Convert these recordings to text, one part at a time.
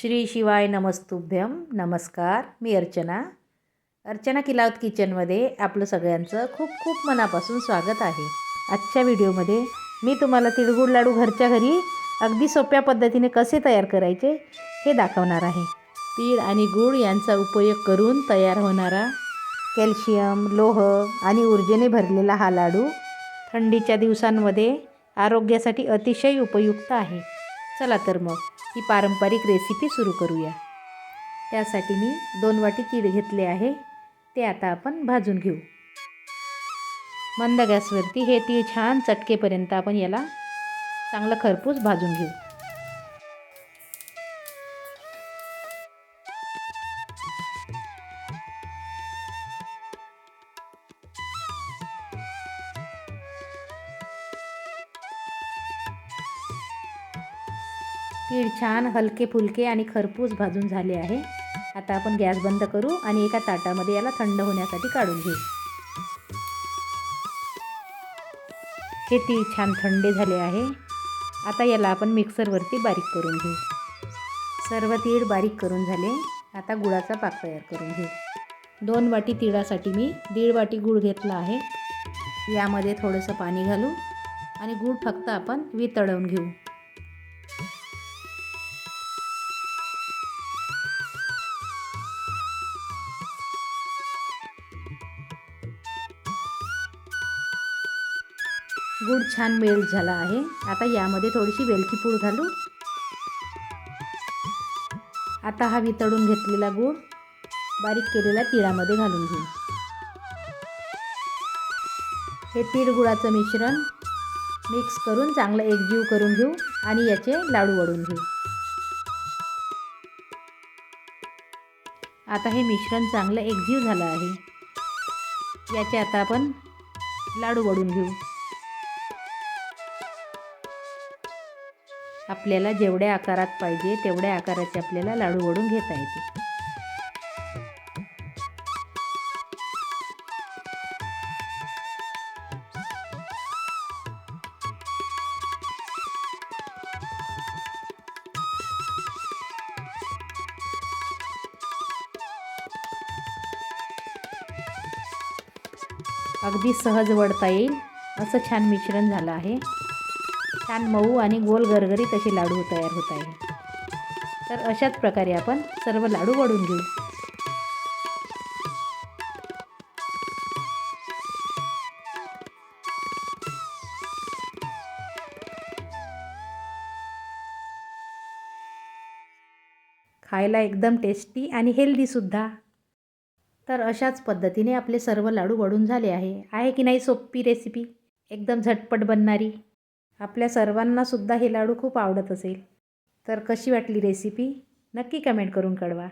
श्री शिवाय नमस्तुभ्यम नमस्कार. मी अर्चना. अर्चना किलावत किचनमध्ये आपलं सगळ्यांचं खूप खूप मनापासून स्वागत आहे. आजच्या व्हिडिओमध्ये मी तुम्हाला तिळगुळ लाडू घरच्या घरी अगदी सोप्या पद्धतीने कसे तयार करायचे हे दाखवणार आहे. तीळ आणि गूळ यांचा उपयोग करून तयार होणारा कॅल्शियम लोह आणि ऊर्जेने भरलेला हा लाडू थंडीच्या दिवसांमध्ये आरोग्यासाठी अतिशय उपयुक्त आहे. चला तर मग ही पारंपरिक रेसिपी सुरू करूया. त्यासाठी मी दोन वाटी तीळ घेतले आहे ते आता आपण भाजून घेऊ. मंद गॅसवरती हे तीळ छान चटकेपर्यंत आपण याला चांगलं खरपूस भाजून घेऊ. तीळ छान हलके फुलके आणि खरपूस भाजून झाले आहे. आता आपण गॅस बंद करू आणि एका ताटामध्ये याला थंड होण्यासाठी काढून घेऊ. हे तीळ छान थंडे झाले आहे. आता याला आपण मिक्सरवरती बारीक करून घेऊ. सर्व तीळ बारीक करून झाले. आता गुळाचा पाक तयार करून घेऊ. दोन वाटी तिळासाठी मी दीड वाटी गूळ घेतला आहे. यामध्ये थोडंसं पाणी घालू आणि गूळ फक्त आपण वितळवून घेऊ. गूळ छान मेल्ट झाला आहे. आता यामध्ये थोडीशी वेलची पूड घालू. आता हा वितळून घेतलेला गूळ बारीक केलेल्या तिळामध्ये घालून घेऊ. हे तीळ गुळाचं मिश्रण मिक्स करून चांगलं एकजीव करून घेऊ आणि याचे लाडू वळून घेऊ. आता हे मिश्रण चांगलं एकजीव झालं आहे. याचे आता आपण लाडू वळून घेऊ. आपल्याला जेवढ्या आकारात पाहिजे तेवढ्या आकाराचे आपल्याला लाडू वडून घेता येते अगदी सहज वडता येईल. असं छान मिश्रण झालं आहे. छान मऊ आणि गोल गरगरीत असे लाडू तयार होत आहे. तर अशाच प्रकारे आपण सर्व लाडू वळून घेऊ. खायला एकदम टेस्टी आणि हेल्दीसुद्धा तर अशाच पद्धतीने आपले सर्व लाडू वडून झाले आहे. आहे की नाही सोपी रेसिपी एकदम झटपट बनणारी. आपल्या सर्वांनासुद्धा हे लाडू खूप आवडत असेल. तर कशी वाटली रेसिपी? नक्की कमेंट करून कळवा.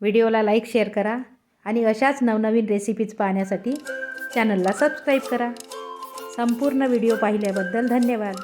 व्हिडिओला लाईक शेअर करा आणि अशाच नवनवीन रेसिपीज पाहण्यासाठी चॅनलला सबस्क्राईब करा. संपूर्ण व्हिडिओ पाहिल्याबद्दल धन्यवाद.